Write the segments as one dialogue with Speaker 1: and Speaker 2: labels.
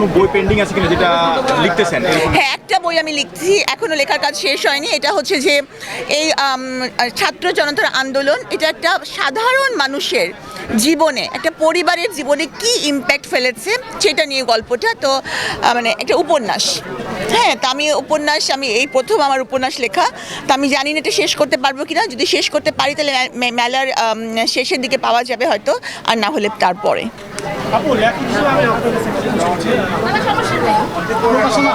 Speaker 1: কোনো বই পেন্ডিং আছে কিনা যেটা লিখতেছেন
Speaker 2: হ্যাঁ একটা বই আমি লিখছি এখনও লেখার কাজ শেষ হয়নি। এটা হচ্ছে যে এই ছাত্র জনতার আন্দোলন এটা একটা সাধারণ মানুষের জীবনে একটা পরিবারের জীবনে কি ইম্প্যাক্ট ফেলেছে সেটা নিয়ে গল্পটা। তো মানে একটা উপন্যাস। হ্যাঁ তা আমি উপন্যাস আমি এই প্রথম আমার উপন্যাস লেখা। তা আমি জানি না এটা শেষ করতে পারব কি না যদি শেষ করতে পারি তাহলে মেলার শেষের দিকে পাওয়া যাবে হয়তো আর না হলে তারপরে।
Speaker 3: প্রকাশনা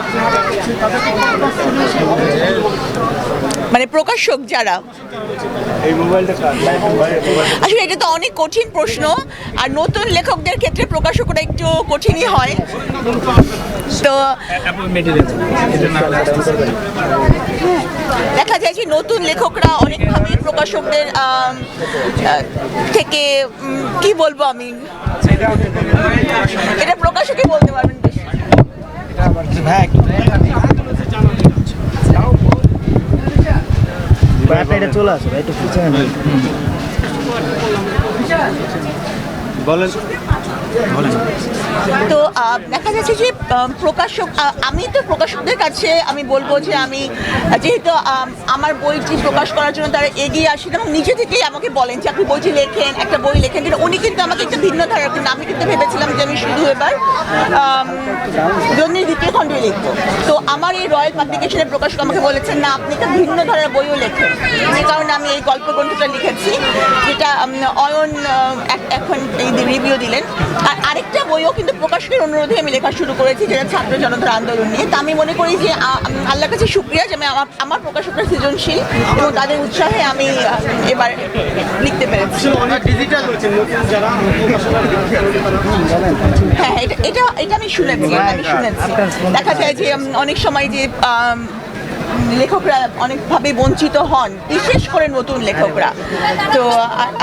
Speaker 2: মানে প্রকাশক যারা? আসলে এটা তো অনেক কঠিন প্রশ্ন, আর নতুন লেখকদের ক্ষেত্রে প্রকাশকরা একটু কঠিনই হয়। তো দেখা যায় যে নতুন লেখকরা অনেকভাবে প্রকাশকদের থেকে কি বলব আমি? এটা প্রকাশকই বলতে পারবেন বেশি।
Speaker 4: এটা চলে আসো একটু পিছনে
Speaker 1: বলেন।
Speaker 2: তো দেখা যাচ্ছে যে প্রকাশক আমি তো প্রকাশকদের কাছে আমি বলব যে আমি, যেহেতু আমার বইটি প্রকাশ করার জন্য তারা এগিয়ে আসেন এবং নিজে থেকেই আমাকে বলেন যে আপনি বইটি লেখেন, একটা বই লেখেন, কিন্তু উনি কিন্তু আমাকে একটা ভিন্ন ধারার কিন্তু আমি কিন্তু ভেবেছিলাম যে আমি শুধু এবার জন্মের দ্বিতীয় খণ্ডই লিখব। তো আমার এই রয়্যাল পাবলিকেশনের প্রকাশক আমাকে বলেছেন, না, আপনি একটা ভিন্ন ধারার বইও লেখেন। যে কারণে আমি এই গল্প গ্রন্থটা লিখেছি, যেটা অয়ন এখন এই রিভিউ দিলেন। আর আরেকটা বইও কিন্তু প্রকাশকের অনুরোধে আমি লেখা শুরু করেছি যেটা ছাত্র জনতার আন্দোলন নিয়ে। তা আমি মনে করি যে আল্লাহর কাছে শুক্রিয়া যে আমি আমার আমার প্রকাশকরা সৃজনশীল এবং তাদের উৎসাহে আমি এবার লিখতে পেরেছি।
Speaker 3: যারা প্রকাশনা
Speaker 2: হ্যাঁ এটা এটা এটা আমি শুনেছি এটা আমি শুনেছি। দেখা যায় যে অনেক সময় যে লেখকরা অনেকভাবে বঞ্চিত হন, বিশেষ করে নতুন লেখকরা। তো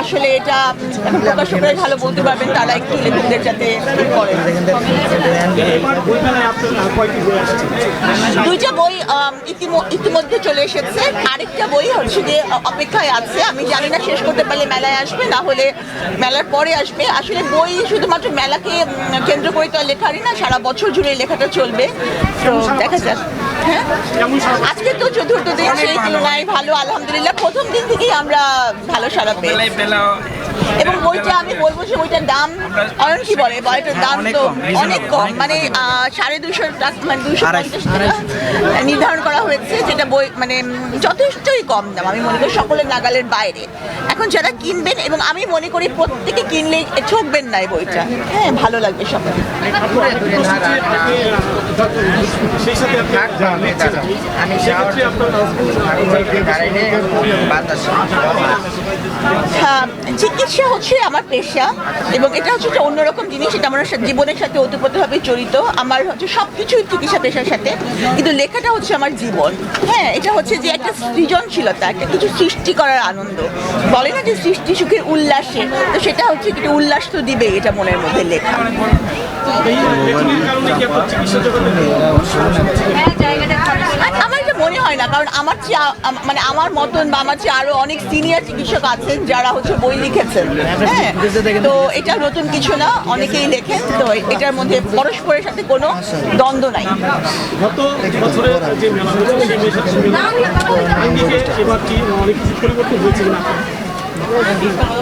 Speaker 2: আসলে এটা প্রকাশকরাই ভালো বলতে পারবেন, তারা একটু লেখকদের যাতে দুইটা বই ইতিমধ্যে চলে এসেছে। আরেকটা বই হচ্ছে যে অপেক্ষায় আছে। আমি জানি না, শেষ করতে পারলে মেলায় আসবে, না হলে মেলার পরে আসবে। আসলে বই শুধুমাত্র মেলাকে কেন্দ্র করে তো লেখারই না সারা বছর জুড়ে লেখাটা চলবে। তো দেখা যাক। হ্যাঁ? আজকে তো চতুর্থ দিন সেই তুলনায় ভালো আলহামদুলিল্লাহ। প্রথম দিন থেকেই আমরা ভালো সারা পেয়েছি। এবং বইটা আমি বলব যে বইটার দাম অয়ন কি বলে? বইটার দাম তো অনেক কম। মানে আহ, সাড়ে দুশো টাকা মানে দুশো পঞ্চাশ টাকা নির্ধারণ করা হয়েছে যেটা বই মানে যথেষ্টই কম দাম। আমি মনে করি সকলের নাগালের বাইরে। এখন যারা কিনবেন এবং আমি মনে করি প্রত্যেকে কিনলে ঠকবেন না এই বইটা। হ্যাঁ ভালো লাগবে সবাই
Speaker 4: আমি
Speaker 2: হ্যাঁ, চিকিৎসা হচ্ছে আমার পেশা এবং এটা হচ্ছে একটা অন্যরকম জিনিস এটা আমার জীবনের সাথে ওতপ্রোতভাবে জড়িত। আমার হচ্ছে সব কিছুই চিকিৎসা পেশার সাথে কিন্তু লেখাটা হচ্ছে আমার জীবন। হ্যাঁ এটা হচ্ছে যে একটা সৃজনশীলতা একটা কিছু সৃষ্টি করার আনন্দ। বলে না যে সৃষ্টি সুখের উল্লাসে তো সেটা হচ্ছে একটু উল্লাস তো দিবে এটা মনের মধ্যে লেখা।
Speaker 3: এই
Speaker 2: আমার এটা মনে হয় না কারণ আমার চেয়ে আম- মানে আমার মতন বা আমার চেয়ে আরও অনেক সিনিয়র চিকিৎসক আছেন যারা হচ্ছে বই লিখেছেন। হ্যাঁ তো এটা নতুন কিছু না অনেকেই লেখেন তো এটার মধ্যে পরস্পরের সাথে কোনো দ্বন্দ্ব নাই।
Speaker 3: গত বছরের যে মেলা হয়েছে সেই মেলা আঙ্গিকে এবার কি অনেক কিছু পরিবর্তন হয়েছে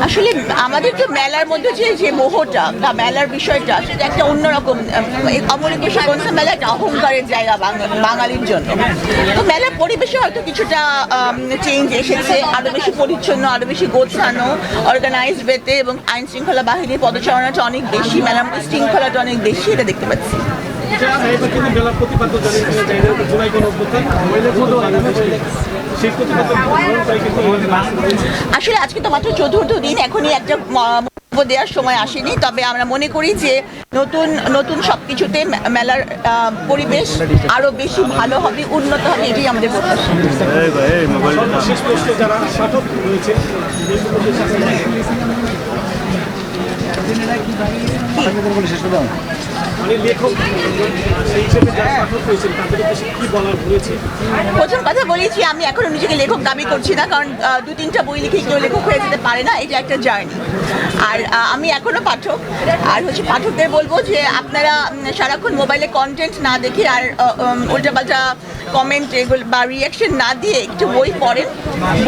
Speaker 2: আসলে আমাদের তো মেলার মধ্যে যে যে মোহটা বা মেলার বিষয়টা, সেটা একটা অন্যরকম কনসা মেলা একটা অহংকারের জায়গা বাঙালির জন্য। তো মেলার পরিবেশে হয়তো কিছুটা চেঞ্জ এসেছে, আরও বেশি পরিচ্ছন্ন, আরও বেশি গোছানো অর্গানাইজ বেতে এবং আইন শৃঙ্খলা বাহিনীর পদচারণাটা অনেক বেশি, মেলার শৃঙ্খলাটা অনেক বেশি, এটা দেখতে পাচ্ছি। আসলে আজকে তো মাত্র চতুর্থ দিন এখনই একটা ম- বক্তব্য দেওয়ার সময় আসেনি। তবে আমরা মনে করি যে নতুন নতুন সব কিছুতে মেলার আহ, পরিবেশ আরও বেশি ভালো হবে উন্নত হবে এটাই আমাদের প্রত্যাশা।
Speaker 4: শেষ
Speaker 3: মানে রয়েছে?
Speaker 2: প্রথম কথা বলেছি আমি এখনও নিজেকে লেখক দাবি করছি না কারণ দু তিনটা বই লিখে কেউ লেখক হয়ে যেতে পারে না এটা একটা জার্নি। আর আমি এখনও পাঠক। আর হচ্ছে পাঠকদের বলব যে আপনারা সারাক্ষণ মোবাইলে কন্টেন্ট না দেখে আর উল্টাপাল্টা কমেন্ট এগুলো বা রিয়াকশন না দিয়ে একটু বই পড়েন।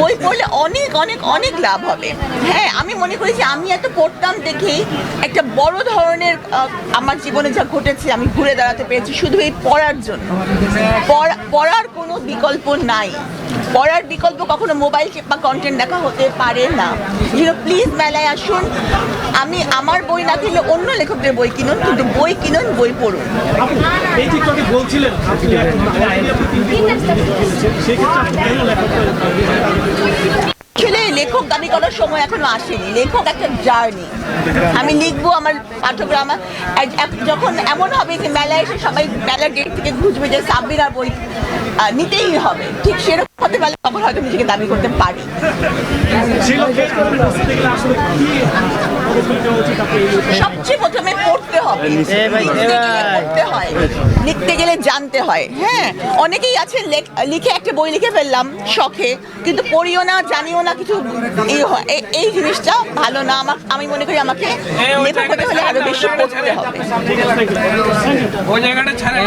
Speaker 2: বই পড়লে অনেক অনেক অনেক লাভ হবে। হ্যাঁ আমি মনে করি যে আমি এত পড়তাম দেখেই একটা বড় ধরনের আমার জীবনে যা ঘটেছে, আমি ঘুরে দাঁড়াতে পেরেছি। শুধু এই পড়ার জন্য। পড়া- পড়ার কোনো বিকল্প নাই। পড়ার বিকল্প কখনো মোবাইল বা কন্টেন্ট দেখা হতে পারে না। প্লিজ মেলায় আসুন। আমি, আমার বই না কিনলে অন্য লেখকদের বই কিনুন, কিন্তু বই কিনুন, বই পড়ুন।
Speaker 3: যে বলছিলেন কেন লেখক
Speaker 2: দাবি করার সময় এখনও আসেনি। লেখক একটা জার্নি আমি লিখব আমার পাঠকরা আমার যখন এমন হবে যে মেলায় এসে সবাই মেলার গেট থেকে খুঁজবে যে সাব্বিরার বই নিতেই হবে। ঠিক সেরকম হতে পারলে তখন হয়তো নিজেকে দাবি করতে পারি? সবচেয়ে প্রথমে হবে লিখতে গেলে হয়। লিখতে গেলে জানতে হয়। হ্যাঁ অনেকেই আছে লেখ- লিখে একটা বই লিখে ফেললাম শখে কিন্তু পড়িও না জানিও না কিছু এই হয়। এই- এই জিনিসটা ভালো না। আমার আমি মনে করি আমাকে লেখক হতে হলে আরও বেশি পড়তে হবে।
Speaker 5: ওই জায়গাটা ছাড়েন